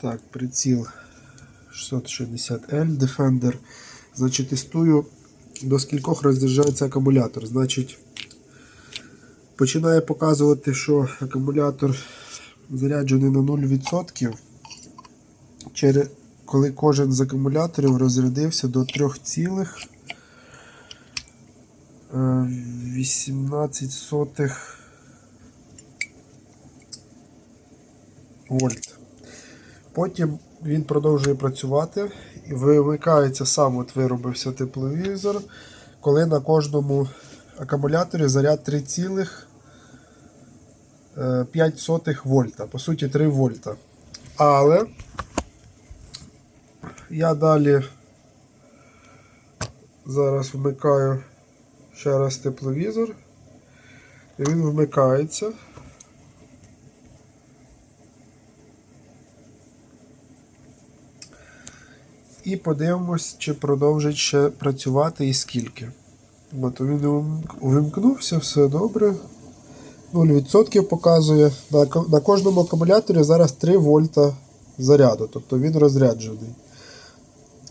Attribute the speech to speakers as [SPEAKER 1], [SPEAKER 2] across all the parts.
[SPEAKER 1] Так, приціл 660L Defender. Значить, тестую до скількох розряджається акумулятор. Значить, починає показувати, що акумулятор заряджений на 0%. Через, коли кожен з акумуляторів розрядився до 3,18 вольт. Потім він продовжує працювати і вимикається сам от виробився тепловізор, коли на кожному акумуляторі заряд 3,5 вольта. По суті, 3 вольта. Але я далі зараз вмикаю ще раз тепловізор. І він вмикається. І подивимось, чи продовжить ще працювати і скільки. От він увімкнувся, все добре. 0% показує. На, на кожному акумуляторі зараз 3 вольта заряду, тобто він розряджений.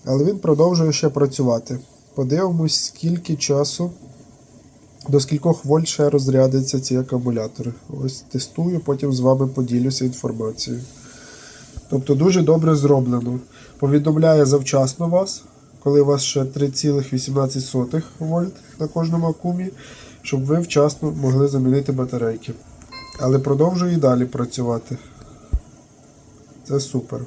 [SPEAKER 1] Але він продовжує ще працювати. Подивимось, скільки часу, до скількох вольт ще розрядяться ці акумулятори. Ось тестую, потім з вами поділюся інформацією. Тобто дуже добре зроблено. Повідомляє завчасно вас, коли у вас ще 3,18 вольт на кожному акумі, щоб ви вчасно могли замінити батарейки. Але продовжує і далі працювати. Це супер.